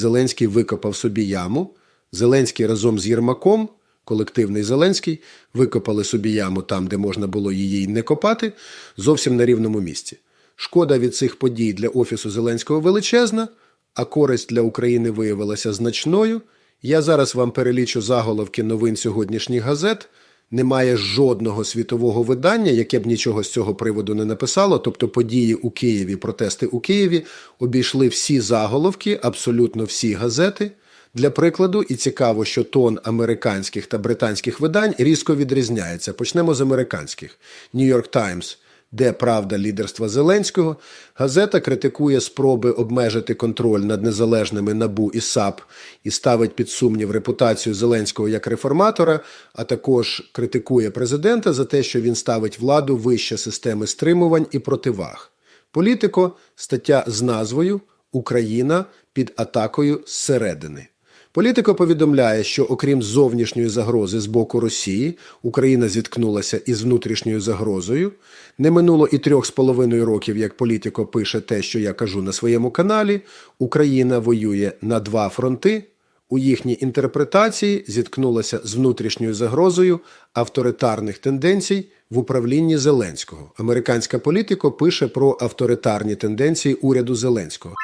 Зеленський викопав собі яму. Зеленський разом з Єрмаком, колективний Зеленський, викопали собі яму там, де можна було її не копати, зовсім на рівному місці. Шкода від цих подій для Офісу Зеленського величезна, а користь для України виявилася значною. Я зараз вам перелічу заголовки новин сьогоднішніх газет. Немає жодного світового видання, яке б нічого з цього приводу не написало. Тобто події у Києві, протести у Києві обійшли всі заголовки, абсолютно всі газети. Для прикладу, і цікаво, що тон американських та британських видань різко відрізняється. Почнемо з американських. New York Times – де правда лідерства Зеленського, газета критикує спроби обмежити контроль над незалежними набу і САП і ставить під сумнів репутацію Зеленського як реформатора, а також критикує президента за те, що він ставить владу вище системи стримувань і противаг. Політико стаття з назвою Україна під атакою зсередини. Політико повідомляє, що окрім зовнішньої загрози з боку Росії, Україна зіткнулася із внутрішньою загрозою. Не минуло і трьох з половиною років, як політико пише те, що я кажу на своєму каналі. Україна воює на два фронти. У їхній інтерпретації зіткнулася з внутрішньою загрозою авторитарних тенденцій в управлінні Зеленського. Американська політико пише про авторитарні тенденції уряду Зеленського.